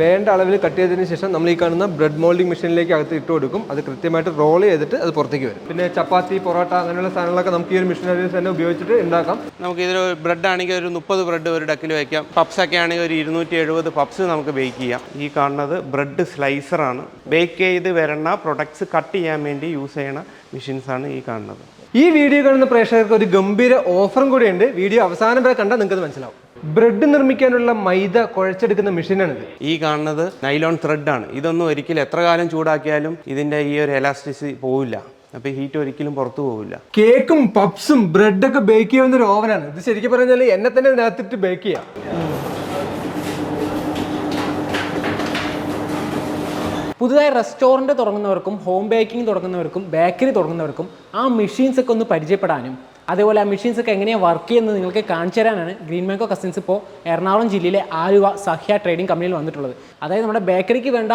വേണ്ട അളവിൽ കട്ട് ചെയ്തതിന് ശേഷം നമ്മൾ ഈ കാണുന്ന ബ്രെഡ് മോൾഡിംഗ് മെഷീനിലേക്ക് അകത്ത് ഇട്ട് കൊടുക്കും. അത് കൃത്യമായിട്ട് റോൾ ചെയ്തിട്ട് അത് പുറത്തേക്ക് വരും. പിന്നെ ചപ്പാത്തി പൊറോട്ട അങ്ങനെയുള്ള സാധനങ്ങളൊക്കെ നമുക്ക് ഈ ഒരു മെഷീനറീസ് തന്നെ ഉപയോഗിച്ചിട്ട് ഉണ്ടാക്കാം. നമുക്ക് ഇതിൽ ബ്രെഡ് ആണെങ്കിൽ ഒരു മുപ്പത് ബ്രെഡ് ഒരു ഡക്കിൽ വയ്ക്കാം പപ്സ് ഒക്കെ ആണെങ്കിൽ ഒരു ഇരുന്നൂറ്റി എഴുപത് പപ്സ് നമുക്ക് ബേക്ക് ചെയ്യാം. ഈ കാണുന്നത് ബ്രെഡ് സ്ലൈസറാണ് ബേക്ക് ചെയ്ത് വരണ പ്രൊഡക്ട്സ് കട്ട് ചെയ്യാൻ വേണ്ടി യൂസ് ചെയ്യണ മെഷീൻസാണ് ഈ കാണുന്നത്. ഈ വീഡിയോ കാണുന്ന പ്രേക്ഷകർക്ക് ഒരു ഗംഭീര ഓഫറും കൂടിയുണ്ട് വീഡിയോ അവസാനം വരെ കണ്ടാൽ നിങ്ങൾക്ക് മനസ്സിലാവും. ബ്രെഡ് നിർമ്മിക്കാനുള്ള മൈദ കുഴച്ചെടുക്കുന്ന മെഷീനാണിത്. ഈ കാണുന്നത് നൈലോൺ ത്രെഡാണ്. ഇതൊന്നും ഒരിക്കലും എത്ര കാലം ചൂടാക്കിയാലും ഇതിന്റെ ഈ ഒരു എലാസ്റ്റിസി പോവില്ല. അപ്പൊ ഹീറ്റ് ഒരിക്കലും പുറത്തു പോവില്ല. കേക്കും പപ്സും ബ്രെഡൊക്കെ ബേക്ക് ചെയ്യുന്ന ഒരു ഓവനാണ് ഇത് ശരിക്കും പറഞ്ഞാൽ എന്നെ തന്നെ ഇതിനകത്തിട്ട് ബേക്ക് ചെയ്യാം. പുതുതായി റെസ്റ്റോറന്റ് തുടങ്ങുന്നവർക്കും ഹോം ബേക്കിംഗ് തുടങ്ങുന്നവർക്കും ബേക്കറി തുടങ്ങുന്നവർക്കും ആ മെഷീൻസ് ഒക്കെ ഒന്ന് പരിചയപ്പെടാനും അതേപോലെ ആ മെഷീൻസ് ഒക്കെ എങ്ങനെയാണ് വർക്ക് ചെയ്യുന്നത് നിങ്ങൾക്ക് കാണിച്ചു തരാനാണ് ഗ്രീൻ മാങ്കോ കസിൻസ് ഇപ്പോൾ എറണാകുളം ജില്ലയിലെ ആലുവ സഹ്യ ട്രേഡിംഗ് കമ്പനിയിൽ വന്നിട്ടുള്ളത്. അതായത് നമ്മുടെ ബേക്കറിക്ക് വേണ്ട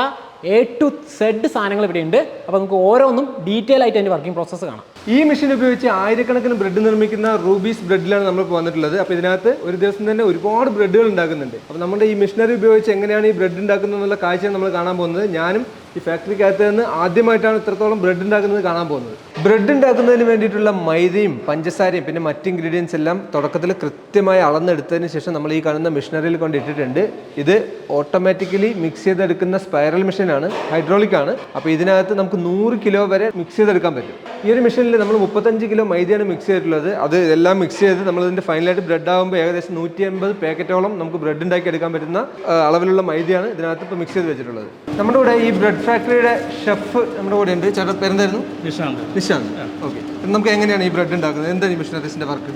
എ ടു സെഡ് സാധനങ്ങൾ ഇവിടെ ഉണ്ട് അപ്പോൾ നമുക്ക് ഓരോന്നും ഡീറ്റെയിൽ ആയിട്ട് അതിന്റെ വർക്കിംഗ് പ്രോസസ്സ് കാണാം. ഈ മെഷീൻ ഉപയോഗിച്ച് ആയിരക്കണക്കിന് ബ്രെഡ് നിർമ്മിക്കുന്ന റൂബീസ് ബ്രെഡിലാണ് നമ്മളിപ്പോൾ വന്നിട്ടുള്ളത്. അപ്പോൾ ഇതിനകത്ത് ഒരു ദിവസം തന്നെ ഒരുപാട് ബ്രെഡുകൾ ഉണ്ടാക്കുന്നുണ്ട്. അപ്പോൾ നമ്മുടെ ഈ മെഷീനറി ഉപയോഗിച്ച് എങ്ങനെയാണ് ഈ ബ്രെഡ് ഉണ്ടാക്കുന്നത് എന്നുള്ള കാഴ്ചയാണ് നമ്മൾ കാണാൻ പോകുന്നത്. ഞാനും ഈ ഫാക്ടറിക്കകത്ത് നിന്ന് ആദ്യമായിട്ടാണ് ഇത്രത്തോളം ബ്രെഡ് ഉണ്ടാക്കുന്നത് കാണാൻ പോകുന്നത്. ബ്രെഡ് ഉണ്ടാക്കുന്നതിന് വേണ്ടിയിട്ടുള്ള മൈദയും പഞ്ചസാരയും പിന്നെ മറ്റ് ഇൻഗ്രീഡിയൻസ് എല്ലാം തുടക്കത്തിൽ കൃത്യമായി അളന്നെടുത്തതിന് ശേഷം നമ്മൾ ഈ കാണുന്ന മെഷീനറിയിൽ കൊണ്ട് ഇട്ടിട്ടുണ്ട്. ഇത് ഓട്ടോമാറ്റിക്കലി മിക്സ് ചെയ്തെടുക്കുന്ന സ്പൈറൽ മെഷീനാണ് ഹൈഡ്രോളിക് ആണ്. അപ്പോൾ ഇതിനകത്ത് നമുക്ക് നൂറ് കിലോ വരെ മിക്സ് ചെയ്തെടുക്കാൻ പറ്റും. ഈ ഒരു മെഷീനിൽ നമ്മൾ മുപ്പത്തഞ്ച് കിലോ മൈദയാണ് മിക്സ് ചെയ്തിട്ടുള്ളത്. അത് എല്ലാം മിക്സ് ചെയ്ത് നമ്മൾ ഇതിന്റെ ഫൈനലായിട്ട് ബ്രെഡ് ആകുമ്പോൾ ഏകദേശം നൂറ്റി അമ്പത് പാക്കറ്റോളം നമുക്ക് ബ്രെഡ് ഉണ്ടാക്കി എടുക്കാൻ പറ്റുന്ന അളവിലുള്ള മൈദയാണ് ഇതിനകത്ത് ഇപ്പോൾ മിക്സ് ചെയ്ത് വെച്ചിട്ടുള്ളത്. നമ്മുടെ കൂടെ ഈ ബ്രെഡ് ഫാക്ടറിയുടെ ഷെഫ് നമ്മുടെ കൂടെ ഉണ്ട് ചേട്ടൻ പേരെന്തായിരുന്നു നിഷാന്ത്. നിശാന്ത് ഓക്കെ. നമുക്ക് എങ്ങനെയാണ് ഈ ബ്രെഡ് ഉണ്ടാക്കുന്നത്? എന്താണ് ഈ മെഷീനറീസിന്റെ വർക്ക്?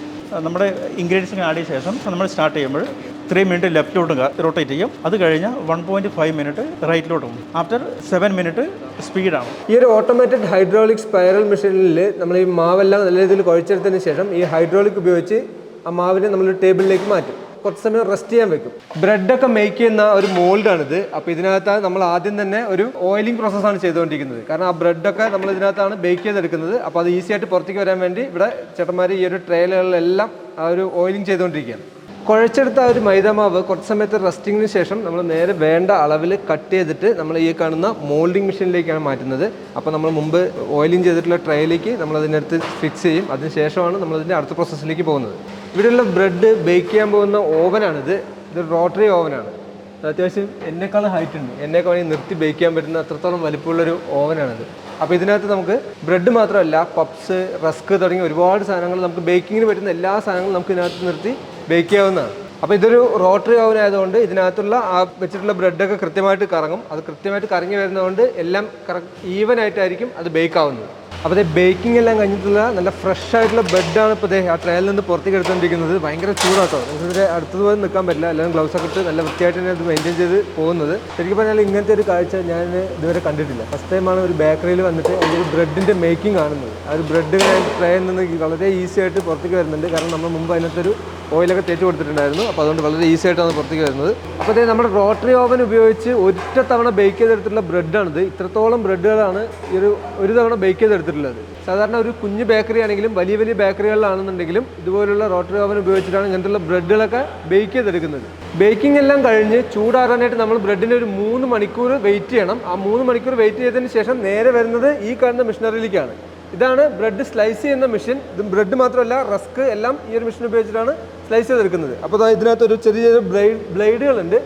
നമ്മുടെ ഇൻഗ്രീഡിയൻസിന് ആഡ് ചെയ്ത ശേഷം നമ്മൾ സ്റ്റാർട്ട് ചെയ്യുമ്പോൾ ത്രീ മിനിറ്റ് ലെഫ്റ്റിലോട്ടും റൊട്ടേറ്റ് ചെയ്യും. അത് കഴിഞ്ഞ് വൺ പോയിന്റ് ഫൈവ് മിനിറ്റ് റൈറ്റിലോട്ടും ആഫ്റ്റർ സെവൻ മിനിറ്റ് സ്പീഡാണ് ഈ ഒരു ഓട്ടോമാറ്റഡ് ഹൈഡ്രോളിക് സ്പൈറൽ മെഷീനിൽ നമ്മൾ ഈ മാവെല്ലാം നല്ല രീതിയിൽ കുഴച്ചെടുത്തതിന് ശേഷം ഈ ഹൈഡ്രോളിക് ഉപയോഗിച്ച് ആ മാവിനെ നമ്മൾ ടേബിളിലേക്ക് മാറ്റും. കുറച്ച് സമയം റെസ്റ്റ് ചെയ്യാൻ വെക്കും. ബ്രെഡൊക്കെ മേക്ക് ചെയ്യുന്ന ഒരു മോൾഡാണിത് അപ്പോൾ ഇതിനകത്ത് നമ്മൾ ആദ്യം തന്നെ ഒരു ഓയിലിംഗ് പ്രോസസ്സാണ് ചെയ്തുകൊണ്ടിരിക്കുന്നത്. കാരണം ആ ബ്രെഡൊക്കെ നമ്മൾ ഇതിനകത്താണ് ബേക്ക് ചെയ്തെടുക്കുന്നത്. അപ്പോൾ അത് ഈസി ആയിട്ട് പുറത്തേക്ക് വരാൻ വേണ്ടി ഇവിടെ ചേട്ടന്മാർ ഈ ഒരു ട്രെയിലുകളിലെല്ലാം ആ ഒരു ഓയിലിംഗ് ചെയ്തുകൊണ്ടിരിക്കുകയാണ്. കുഴച്ചെടുത്ത ആ ഒരു മൈദമാവ് കുറച്ച് സമയത്ത് റെസ്റ്റിങ്ങിന് ശേഷം നമ്മൾ നേരെ വേണ്ട അളവിൽ കട്ട് ചെയ്തിട്ട് നമ്മൾ ഈ കാണുന്ന മോൾഡിംഗ് മെഷീനിലേക്കാണ് മാറ്റുന്നത്. അപ്പോൾ നമ്മൾ മുമ്പ് ഓയിലിംഗ് ചെയ്തിട്ടുള്ള ട്രേയിലേക്ക് നമ്മൾ അതിനടുത്ത് ഫിക്സ് ചെയ്യും. അതിന് ശേഷമാണ് നമ്മൾ അതിന്റെ അടുത്ത പ്രോസസ്സിലേക്ക് പോകുന്നത്. ഇവിടെയുള്ള ബ്രെഡ് ബേക്ക് ചെയ്യാൻ പോകുന്ന ഓവനാണിത് ഇത് റോട്ടറി ഓവനാണ് അത് അത്യാവശ്യം എന്നെക്കാളും ഹൈറ്റ് ഉണ്ട്. എന്നെക്കാൾ നിർത്തി ബേക്ക് ചെയ്യാൻ പറ്റുന്ന അത്രത്തോളം വലിപ്പമുള്ളൊരു ഓവനാണിത് അപ്പോൾ ഇതിനകത്ത് നമുക്ക് ബ്രെഡ് മാത്രമല്ല പപ്സ് റസ്ക് തുടങ്ങിയ ഒരുപാട് സാധനങ്ങൾ നമുക്ക് ബേക്കിങ്ങിന് പറ്റുന്ന എല്ലാ സാധനങ്ങളും നമുക്ക് ഇതിനകത്ത് നിർത്തി ബേക്ക് ചെയ്യാവുന്നതാണ് അപ്പോൾ ഇതൊരു റോട്ടറി ഓവൻ ആയതുകൊണ്ട് ഇതിനകത്തുള്ള ആ വെച്ചിട്ടുള്ള ബ്രെഡൊക്കെ കൃത്യമായിട്ട് കറങ്ങും. അത് കൃത്യമായിട്ട് കറങ്ങി വരുന്നതുകൊണ്ട് എല്ലാം കറക്റ്റ് ഈവൻ ആയിട്ടായിരിക്കും അത് ബേക്ക് ആവുന്നത് അപ്പോൾ ഇത് ബേക്കിംഗ് എല്ലാം കഴിഞ്ഞിട്ടുള്ള നല്ല ഫ്രഷ് ആയിട്ടുള്ള ബ്രെഡാണ് ഇപ്പോൾ ഇതേ ആ ട്രയലിൽ നിന്ന് പുറത്തേക്ക് എടുത്തുകൊണ്ടിരിക്കുന്നത് ഭയങ്കര ചൂടാട്ടോ. നിങ്ങൾക്ക് ഇതിന്റെ അടുത്തത് പോലും നിൽക്കാൻ പറ്റില്ല. എല്ലാവരും ഗ്ലൗസ് ഒക്കെ ഇട്ട് നല്ല വൃത്തിയായിട്ട് തന്നെ അത് മെയിന്റെയിൻ ചെയ്ത് പോകുന്നത്. ശരിക്കും പറഞ്ഞാൽ ഇങ്ങനത്തെ ഒരു കാഴ്ച ഞാൻ ഇതുവരെ കണ്ടിട്ടില്ല. ഫസ്റ്റ് ടൈമാണ് ഒരു ബേക്കറിയിൽ വന്നിട്ട് അതിന്റെ ഒരു ബ്രെഡിന്റെ മേക്കിംഗ് കാണുന്നത്. ആ ഒരു ബ്രെഡ് ട്രയലിൽ നിന്ന് വളരെ ഈസി ആയിട്ട് പുറത്തേക്ക് വരുന്നുണ്ട്. കാരണം നമ്മൾ മുമ്പ് അതിനകത്തൊരു ഓയിലൊക്കെ തേച്ച് കൊടുത്തിട്ടുണ്ടായിരുന്നു. അപ്പോൾ അതുകൊണ്ട് വളരെ ഈസി ആയിട്ടാണ് പുറത്തേക്ക് വരുന്നത്. അപ്പോൾ നമ്മുടെ റോട്ടറി ഓവൻ ഉപയോഗിച്ച് ഒറ്റ തവണ ബേക്ക് ചെയ്തെടുത്തിട്ടുള്ള ബ്രെഡാണിത്. ഇത്രത്തോളം ബ്രെഡുകളാണ് ഈ ഒരു ഒരു തവണ ബേക്ക് ചെയ്തെടുത്തിട്ടുള്ളത്. സാധാരണ ഒരു കുഞ്ഞു ബേക്കറി ആണെങ്കിലും വലിയ വലിയ ബേക്കറികളിലാണെന്നുണ്ടെങ്കിലും ഇതുപോലുള്ള റോട്ടറി ഓവൻ ഉപയോഗിച്ചിട്ടാണ് ഇങ്ങനത്തുള്ള ബ്രെഡുകളൊക്കെ ബേക്ക് ചെയ്തെടുക്കുന്നത്. ബേക്കിംഗ് എല്ലാം കഴിഞ്ഞ് ചൂടാറാനായിട്ട് നമ്മൾ ബ്രെഡിന് ഒരു മൂന്ന് മണിക്കൂർ വെയിറ്റ് ചെയ്യണം. ആ മൂന്ന് മണിക്കൂർ വെയിറ്റ് ചെയ്തതിന് ശേഷം നേരെ വരുന്നത് ഈ കാണുന്ന മെഷീനറിയിലേക്കാണ് ഇതാണ് ബ്രെഡ് സ്ലൈസ് ചെയ്യുന്ന മെഷീൻ. ഇത് ബ്രെഡ് മാത്രമല്ല റസ്ക് എല്ലാം ഈ ഒരു മെഷീൻ ഉപയോഗിച്ചിട്ടാണ് സ്ലൈസ് ചെയ്തെടുക്കുന്നത്. അപ്പോൾ ഇതിനകത്ത് ഒരു ചെറിയ ചെറിയ ബ്ലേഡ് ബ്ലേഡുകളുണ്ട്.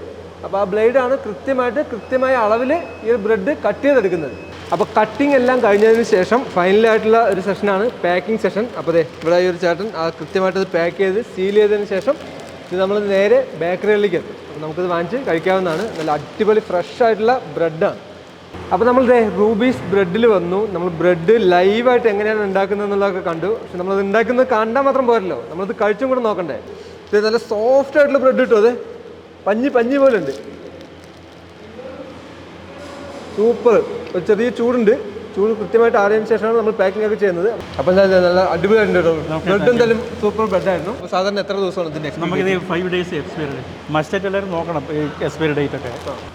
അപ്പോൾ ആ ബ്ലേഡാണ് കൃത്യമായിട്ട് കൃത്യമായ അളവിൽ ഈ ഒരു ബ്രെഡ് കട്ട് ചെയ്തെടുക്കുന്നത്. അപ്പോൾ കട്ടിംഗ് എല്ലാം കഴിഞ്ഞതിന് ശേഷം ഫൈനലായിട്ടുള്ള ഒരു സെഷനാണ് പാക്കിംഗ് സെഷൻ. അപ്പോൾ അതെ ഇവിടെ ഈ ഒരു ചേട്ടൻ ആ കൃത്യമായിട്ട് അത് പാക്ക് ചെയ്ത് സീൽ ചെയ്തതിന് ശേഷം ഇത് നമ്മൾ നേരെ ബേക്കറികളിലേക്ക് എത്തും. നമുക്കിത് വാങ്ങിച്ച് കഴിക്കാവുന്നതാണ്. നല്ല അടിപൊളി ഫ്രഷ് ആയിട്ടുള്ള ബ്രെഡാണ്. അപ്പോൾ നമ്മൾ ദേ റൂബീസ് ബ്രെഡിൽ വന്നു. നമ്മൾ ബ്രെഡ് ലൈവായിട്ട് എങ്ങനെയാണ് ഉണ്ടാക്കുന്നത് എന്നുള്ളതൊക്കെ കണ്ടു. പക്ഷെ നമ്മളത് ഉണ്ടാക്കുന്നത് കണ്ടാൽ മാത്രം പോരല്ലോ. നമ്മളത് കഴിച്ചും കൂടെ നോക്കണ്ടേ. ഇത് നല്ല സോഫ്റ്റ് ആയിട്ടുള്ള ബ്രെഡ് കിട്ടും അതെ. പഞ്ഞി പഞ്ഞി പോലെ ഉണ്ട് സൂപ്പർ. ഒരു ചെറിയ ചൂടുണ്ട്. ചൂട് കൃത്യമായിട്ട് ആറിയതിനു ശേഷമാണ് നമ്മൾ പാക്കിംഗ് ഒക്കെ ചെയ്യുന്നത്. അപ്പം നല്ല അടിപൊളിയായിട്ടുണ്ട് ബ്രെഡ് എന്തായാലും സൂപ്പർ ബ്രെഡായിരുന്നു സാധാരണ എത്ര ദിവസമാണ് ഇതിന്റെ നമുക്കിത് ഫൈവ് ഡേയ്സ് എക്സ്പയറി ഡേറ്റ് മസ്റ്റായിട്ട് എല്ലാവരും നോക്കണം എക്സ്പയറി ഡേറ്റ് ഒക്കെ.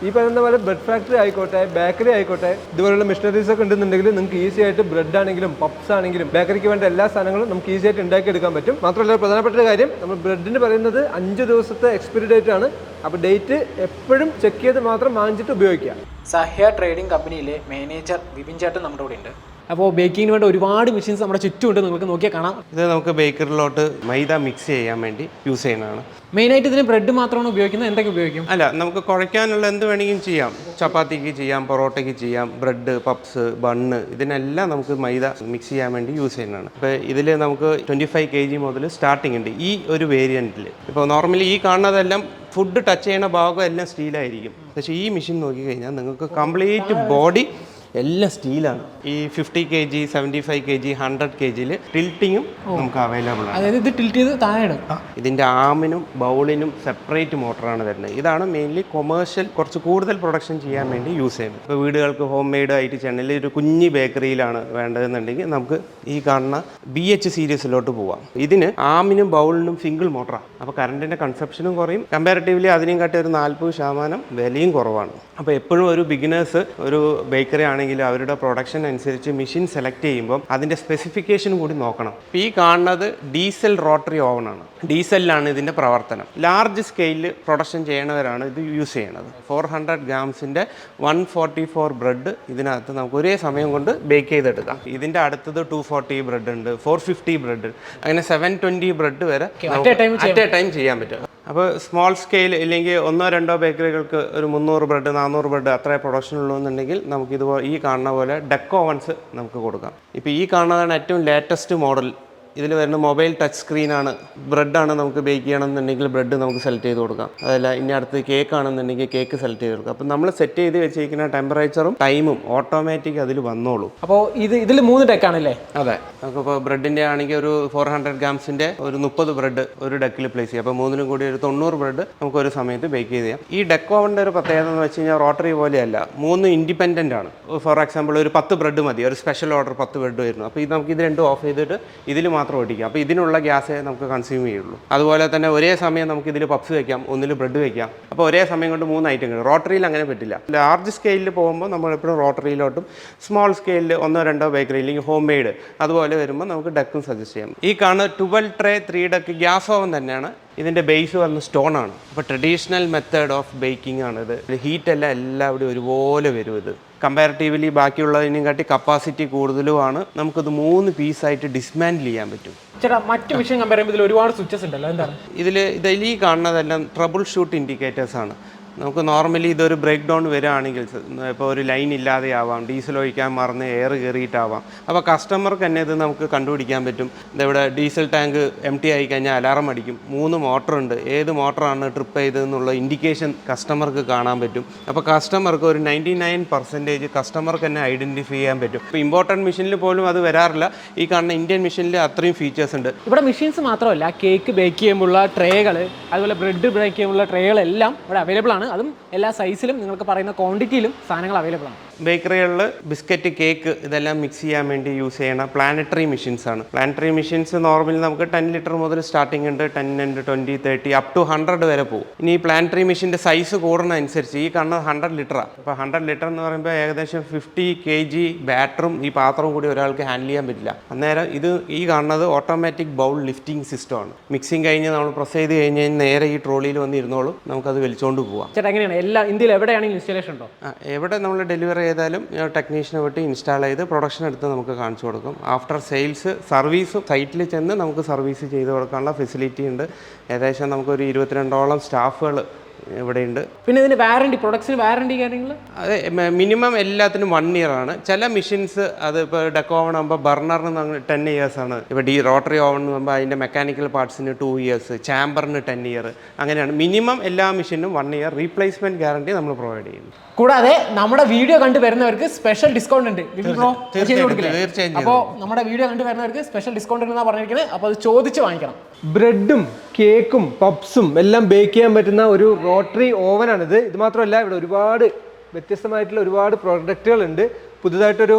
ഈ പറയുന്ന പോലെ ബ്രെഡ് ഫാക്ടറി ആയിക്കോട്ടെ ബേക്കറി ആയിക്കോട്ടെ ഇതുപോലുള്ള മെഷീനറീസ് ഒക്കെ ഉണ്ടെന്നുണ്ടെങ്കിൽ നിങ്ങൾക്ക് ഈസി ആയിട്ട് ബ്രെഡ് ആണെങ്കിലും പപ്സ് ആണെങ്കിലും ബേക്കറിക്ക് വേണ്ട എല്ലാ സാധനങ്ങളും നമുക്ക് ഈസി ആയിട്ട് ഉണ്ടാക്കി എടുക്കാൻ പറ്റും. മാത്രമല്ല പ്രധാനപ്പെട്ട ഒരു കാര്യം നമ്മൾ ബ്രെഡിന് പറയുന്നത് അഞ്ച് ദിവസത്തെ എക്സ്പയറി ഡേറ്റ് ആണ്. അപ്പോൾ ഡേറ്റ് എപ്പോഴും ചെക്ക് ചെയ്ത് മാത്രം വാങ്ങിച്ചിട്ട് ഉപയോഗിക്കുക. സഹ്യ ട്രേഡിംഗ് കമ്പനിയിലെ മാനേജർ വിപിൻ ചേട്ടൻ നമ്മുടെ കൂടെ ഉണ്ട് അപ്പോൾ ബേക്കിങ്ങിന് വേണ്ടി ഒരുപാട് മെഷീൻസ് നമ്മുടെ ചുറ്റുമുണ്ട്. നിങ്ങൾക്ക് നോക്കിയാൽ കാണാം. ഇത് നമുക്ക് ബേക്കറിലോട്ട് മൈദ മിക്സ് ചെയ്യാൻ വേണ്ടി യൂസ് ചെയ്യുന്നതാണ്. മെയിനായിട്ട് ഇതിന് ബ്രെഡ് മാത്രമാണ് ഉപയോഗിക്കുന്നത്. എന്തൊക്കെ ഉപയോഗിക്കും? അല്ല നമുക്ക് കുഴയ്ക്കാനുള്ള എന്ത് വേണമെങ്കിലും ചെയ്യാം. ചപ്പാത്തിക്ക് ചെയ്യാം പൊറോട്ടയ്ക്ക് ചെയ്യാം ബ്രെഡ് പപ്സ് ബണ്ണ് ഇതിനെല്ലാം നമുക്ക് മൈദ മിക്സ് ചെയ്യാൻ വേണ്ടി യൂസ് ചെയ്യുന്നതാണ്. അപ്പോൾ ഇതിൽ നമുക്ക് ട്വന്റി ഫൈവ് കെ ജി മുതൽ സ്റ്റാർട്ടിംഗ് ഉണ്ട്. ഈ ഒരു വേരിയന്റിൽ ഇപ്പോൾ നോർമലി ഈ കാണുന്നതെല്ലാം ഫുഡ് ടച്ച് ചെയ്യുന്ന ഭാഗം എല്ലാം സ്റ്റീലായിരിക്കും പക്ഷേ ഈ മെഷീൻ നോക്കിക്കഴിഞ്ഞാൽ നിങ്ങൾക്ക് കംപ്ലീറ്റ് ബോഡി എല്ലാം സ്റ്റീലാണ്. ഈ fifty K G seventy five K G hundred K ജിയിൽ ടിൽറ്റിങ്ങും നമുക്ക് അവൈലബിൾ ആണ് അതായത് ഇത് ടിൽറ്റ് ചെയ്ത് താഴെ ഇതിന്റെ ആമിനും ബൗളിനും സെപ്പറേറ്റ് മോട്ടറാണ് വരുന്നത്. ഇതാണ് മെയിൻലി കൊമേഴ്ഷ്യൽ കുറച്ച് കൂടുതൽ പ്രൊഡക്ഷൻ ചെയ്യാൻ വേണ്ടി യൂസ് ചെയ്യുന്നത്. ഇപ്പോൾ വീടുകൾക്ക് ഹോം മെയ്ഡ് ആയിട്ട് ചെയ്യണമെങ്കിൽ ഒരു കുഞ്ഞി ബേക്കറിയിലാണ് വേണ്ടതെന്നുണ്ടെങ്കിൽ നമുക്ക് ഈ കാണുന്ന ബി എച്ച് സീരീസിലോട്ട് പോവാം. ഇതിന് ആമിനും ബൗളിനും സിംഗിൾ മോട്ടറാണ് അപ്പോൾ കറണ്ടിന്റെ കൺസപ്ഷനും കുറയും. കമ്പാരിറ്റീവ്ലി അതിനെയും കാട്ടി ഒരു നാൽപ്പത് ശതമാനം വിലയും കുറവാണ്. അപ്പോൾ എപ്പോഴും ഒരു ബിഗിനേഴ്സ് ഒരു ബേക്കറി ആണെങ്കിൽ അവരുടെ പ്രൊഡക്ഷൻ അനുസരിച്ച് മെഷീൻ സെലക്ട് ചെയ്യുമ്പോൾ അതിന്റെ സ്പെസിഫിക്കേഷൻ കൂടി നോക്കണം. ഈ കാണുന്നത് ഡീസൽ റോട്ടറി ഓവനാണ് ഡീസലിലാണ് ഇതിന്റെ പ്രവർത്തനം. ലാർജ് സ്കെയിലിൽ പ്രൊഡക്ഷൻ ചെയ്യണവരാണ് ഇത് യൂസ് ചെയ്യണത്. ഫോർ ഹൺഡ്രഡ് ഗ്രാംസിന്റെ വൺ ഫോർട്ടി ഫോർ ബ്രെഡ് ഇതിനകത്ത് നമുക്ക് ഒരേ സമയം കൊണ്ട് ബേക്ക് ചെയ്തെടുക്കാം. ഇതിന്റെ അടുത്തത് ടു ഫോർട്ടി ബ്രെഡ് ഉണ്ട് ഫോർ ഫിഫ്റ്റി ബ്രെഡ് അങ്ങനെ സെവൻ ട്വന്റി ബ്രെഡ് വരെ അറ്റ് എ ടൈം ചെയ്യാൻ പറ്റും. അപ്പോൾ സ്മോൾ സ്കെയിൽ ഇല്ലെങ്കിൽ ഒന്നോ രണ്ടോ ബേക്കറികൾക്ക് ഒരു മുന്നൂറ് ബ്രെഡ് നാനൂറ് ബ്രെഡ് അത്രേ പ്രൊഡക്ഷൻ ഉള്ളൂ എന്നുണ്ടെങ്കിൽ നമുക്ക് ഇതുപോലെ ഈ കാണുന്ന പോലെ ഡെക്ക് നമുക്ക് കൊടുക്കാം. ഇപ്പോൾ ഈ കാണുന്നതാണ് ഏറ്റവും ലേറ്റസ്റ്റ് മോഡൽ ഇതിൽ വരുന്ന മൊബൈൽ ടച്ച് സ്ക്രീനാണ് ബ്രെഡാണ് നമുക്ക് ബേക്ക് ചെയ്യണമെന്നുണ്ടെങ്കിൽ ബ്രെഡ് നമുക്ക് സെലക്ട് ചെയ്ത് കൊടുക്കാം. അതല്ല ഇനി അടുത്ത് കേക്ക് ആണെന്നുണ്ടെങ്കിൽ കേക്ക് സെലക്ട് ചെയ്ത് കൊടുക്കാം. അപ്പം നമ്മൾ സെറ്റ് ചെയ്ത് വെച്ചിരിക്കുന്ന ടെമ്പറേച്ചറും ടൈമും ഓട്ടോമാറ്റിക് അതിൽ വന്നോളൂ. അപ്പോൾ ഇത് ഇതിൽ മൂന്ന് ടെക്കാണല്ലേ അതെ. നമുക്കിപ്പോൾ ബ്രെഡിന്റെ ആണെങ്കിൽ ഒരു ഫോർ ഹൺഡ്രഡ് ഗ്രാംസിന്റെ ഒരു മുപ്പത് ബ്രെഡ് ഒരു ഡെക്കിൽ പ്ലേസ് ചെയ്യാം. അപ്പോൾ മൂന്നിനും കൂടി ഒരു തൊണ്ണൂറ് ബ്രെഡ് നമുക്ക് ഒരു സമയത്ത് ബേക്ക് ചെയ്ത് ചെയ്യാം. ഈ ഡെക്ക് ഓവന്റെ ഒരു പ്രത്യേകത എന്ന് വെച്ച് കഴിഞ്ഞാൽ റോട്ടറി പോലെയല്ല. മൂന്ന് ഇൻഡിപെൻഡന്റ് ആണ്. ഫോർ എക്സാമ്പിൾ ഒരു പത്ത് ബ്രെഡ് മതി. ഒരു സ്പെഷ്യൽ ഓർഡർ പത്ത് ബ്രെഡ് വരുന്നു. അപ്പോൾ ഇത് നമുക്ക് ഇത് രണ്ടും ഓഫ് ചെയ്തിട്ട് ഇതിൽ മാത്രം ഓടിക്കാം അപ്പോൾ ഇതിനുള്ള ഗ്യാസേ നമുക്ക് കൺസ്യൂം ചെയ്യുള്ളൂ. അതുപോലെ തന്നെ ഒരേ സമയം നമുക്ക് ഇതിൽ പപ്സ് വയ്ക്കാം ഒന്നിൽ ബ്രെഡ് വയ്ക്കാം അപ്പോൾ ഒരേ സമയം കൊണ്ട് മൂന്ന് ഐറ്റം കിട്ടും റോട്ടറിയിൽ അങ്ങനെ പറ്റില്ല. ലാർജ് സ്കെയിലിൽ പോകുമ്പോൾ നമ്മൾ എപ്പോഴും റോട്ടറിയിലോട്ടും സ്മോൾ സ്കെയിലിൽ ഒന്നോ രണ്ടോ ബേക്കറി അല്ലെങ്കിൽ ഹോം മെയ്ഡ് അതുപോലെ വരുമ്പോൾ നമുക്ക് ഡക്കും സജസ്റ്റ് ചെയ്യാം. ഈ കാണുന്ന twelve tray three deck gas oven തന്നെയാണ്. ഇതിന്റെ ബേസ് വന്ന സ്റ്റോൺ ആണ്. അപ്പോൾ ട്രഡീഷണൽ മെത്തേഡ് ഓഫ് ബേക്കിംഗ് ആണ് ഇത് ഹീറ്റ് എല്ലാം എല്ലാവിടെയും ഒരുപോലെ വരും ഇത്. കമ്പാരിറ്റീവ്ലി ബാക്കിയുള്ളതിനും കാട്ടി കപ്പാസിറ്റി കൂടുതലുമാണ്. നമുക്കിത് മൂന്ന് പീസായിട്ട് ഡിസ്മാൻഡിൽ ചെയ്യാൻ പറ്റും. ചേട്ടാ മറ്റു വിഷയം കമ്പയർ ചെയ്യുമ്പോൾ ഇതിൽ ഒരുപാട് സ്വിച്ചസ് ഉണ്ടല്ലോ എന്താണ്? ഇതിൽ ഇതിൽ ഈ കാണുന്നതെല്ലാം ട്രബിൾ ഷൂട്ട് ഇൻഡിക്കേറ്റേഴ്സ് ആണ്. നമുക്ക് നോർമലി ഇതൊരു ബ്രേക്ക് ഡൗൺ വരികയാണെങ്കിൽ ഇപ്പോൾ ഒരു ലൈൻ ഇല്ലാതെ ആവാം ഡീസൽ ഒഴിക്കാൻ മറന്ന് എയർ കയറിയിട്ടാവാം അപ്പോൾ കസ്റ്റമർക്ക് തന്നെ ഇത് നമുക്ക് കണ്ടുപിടിക്കാൻ പറ്റും. ഇവിടെ ഡീസൽ ടാങ്ക് എം ടി ആയി കഴിഞ്ഞാൽ അലാറം അടിക്കും. മൂന്ന് മോട്ടറുണ്ട് ഏത് മോട്ടറാണ് ട്രിപ്പ് ചെയ്തതെന്നുള്ള ഇൻഡിക്കേഷൻ കസ്റ്റമർക്ക് കാണാൻ പറ്റും. അപ്പോൾ കസ്റ്റമർക്ക് ഒരു നയന്റി നയൻ പെർസെന്റേജ് കസ്റ്റമർക്ക് തന്നെ ഐഡന്റിഫൈ ചെയ്യാൻ പറ്റും. ഇപ്പോൾ ഇമ്പോർട്ടന്റ് മെഷീനിൽ പോലും അത് വരാറില്ല. ഈ കാണുന്ന ഇന്ത്യൻ മെഷീനിൽ അത്രയും ഫീച്ചേഴ്സ് ഉണ്ട്. ഇവിടെ മെഷീൻസ് മാത്രമല്ല കേക്ക് ബേക്ക് ചെയ്യുമ്പോഴുള്ള ട്രേകൾ അതുപോലെ ബ്രെഡ് ബേക്ക് ചെയ്യുമ്പോഴുള്ള ട്രേകളെല്ലാം ഇവിടെ അവൈലബിൾ ആണ്. അതും എല്ലാ സൈസിലും നിങ്ങൾക്ക് പറയുന്ന ക്വാണ്ടിറ്റിയിലും സാധനങ്ങൾ അവൈലബിൾ ആണ്. ബേക്കറികളിൽ ബിസ്ക്കറ്റ് കേക്ക് ഇതെല്ലാം മിക്സ് ചെയ്യാൻ വേണ്ടി യൂസ് ചെയ്യണ പ്ലാനറ്ററി മെഷീൻസ് ആണ്. പ്ലാനറ്ററി മെഷീൻസ് നോർമലി നമുക്ക് ടെൻ ലിറ്റർ മുതൽ സ്റ്റാർട്ടിംഗ് ഉണ്ട്. ടെൻ ഉണ്ട് twenty thirty up to hundred വരെ പോകും. ഇനി ഈ പ്ലാനറ്ററി മെഷീന്റെ സൈസ് കൂടുന്ന അനുസരിച്ച് ഈ കാണുന്നത് ഹൺഡ്രഡ് ലിറ്ററാണ് അപ്പോൾ ഹൺഡ്രഡ് ലിറ്റർ എന്ന് പറയുമ്പോൾ ഏകദേശം ഫിഫ്റ്റി കെ ജി ബാറ്ററും ഈ പാത്രവും കൂടി ഒരാൾക്ക് ഹാൻഡിൽ ചെയ്യാൻ പറ്റില്ല. അന്നേരം ഇത് ഈ കാണുന്നത് ഓട്ടോമാറ്റിക് ബൗൾ ലിഫ്റ്റിംഗ് സിസ്റ്റം ആണ്. മിക്സിങ് കഴിഞ്ഞ് നമ്മൾ പ്രസ് ചെയ്ത് കഴിഞ്ഞ് കഴിഞ്ഞാൽ നേരെ ഈ ട്രോളിയിൽ വന്ന് ഇരുന്നോളും. നമുക്കത് വലിച്ചുകൊണ്ട് പോവാം. ചേട്ടാ എങ്ങനെയാണ്? എല്ലാ ഇന്ത്യയിൽ എവിടെയാണെങ്കിലും ഇൻസ്റ്റലേഷൻ ഉണ്ടോ? എവിടെ നമ്മൾ ഡെലിവറി ചെയ്താലും ടെക്നീഷ്യനെ വിട്ട് ഇൻസ്റ്റാൾ ചെയ്ത് പ്രൊഡക്ഷൻ എടുത്ത് നമുക്ക് കാണിച്ചു കൊടുക്കും. ആഫ്റ്റർ സെയിൽസ് സർവീസ് സൈറ്റിൽ ചെന്ന് നമുക്ക് സർവീസ് ചെയ്ത് കൊടുക്കാനുള്ള ഫെസിലിറ്റി ഉണ്ട്. ഏകദേശം നമുക്കൊരു ഇരുപത്തിരണ്ടോളം സ്റ്റാഫുകൾ ഇവിടെയുണ്ട്. പിന്നെ ഇതിന് വാറണ്ടി പ്രൊഡക്ട്സിന് വാറണ്ടി കാര്യങ്ങൾ അതെ മിനിമം എല്ലാത്തിനും വൺ ഇയർ ആണ്. ചില മെഷീൻസ് അത് ഇപ്പോൾ ഡെക്ക് ഓവൺ ആകുമ്പോൾ ബർണറിന് ടെൻ ഇയേഴ്സ് ആണ്. ഇപ്പോൾ ഡി റോട്ടറി ഓവൺ എന്ന് പറയുമ്പോൾ അതിന്റെ മെക്കാനിക്കൽ പാർട്സിന് ടു ഇയേഴ്സ് ചാമ്പറിന് ടെൻ ഇയർ അങ്ങനെയാണ്. മിനിമം എല്ലാ മെഷീനും വൺ ഇയർ റീപ്ലേസ്മെന്റ് ഗ്യാരണ്ടി നമ്മൾ പ്രൊവൈഡ് ചെയ്യുന്നു. കൂടാതെ നമ്മുടെ വീഡിയോ കണ്ടു വരുന്നവർക്ക് സ്പെഷ്യൽ ഡിസ്കൗണ്ട് ഉണ്ട്. തീർച്ചയായും, തീർച്ചയായും അപ്പോൾ നമ്മുടെ വീഡിയോ കണ്ടു വരുന്നവർക്ക് സ്പെഷ്യൽ ഡിസ്കൗണ്ട് ഉണ്ടെന്നാണ് പറഞ്ഞിരിക്കുന്നത്. അപ്പോൾ അത് ചോദിച്ച് വാങ്ങിക്കണം. ബ്രെഡും കേക്കും പപ്സും എല്ലാം ബേക്ക് ചെയ്യാൻ പറ്റുന്ന ഒരു റോട്ടറി ഓവനാണിത്. ഇത് മാത്രമല്ല ഇവിടെ ഒരുപാട് വ്യത്യസ്തമായിട്ടുള്ള ഒരുപാട് പ്രോഡക്റ്റുകൾ ഉണ്ട് പുതുതായിട്ടൊരു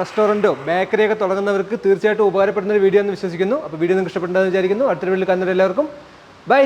റെസ്റ്റോറന്റോ ബേക്കറിയൊക്കെ തുടങ്ങുന്നവർക്ക് തീർച്ചയായിട്ടും ഉപകാരപ്പെടുന്ന ഒരു വീഡിയോ എന്ന് വിശ്വസിക്കുന്നു. അപ്പോൾ വീഡിയോ നിങ്ങൾക്ക് ഇഷ്ടപ്പെട്ടെന്ന് വിചാരിക്കുന്നു. അടുത്തൊരു വീഡിയോയിൽ എല്ലാവർക്കും ബൈ.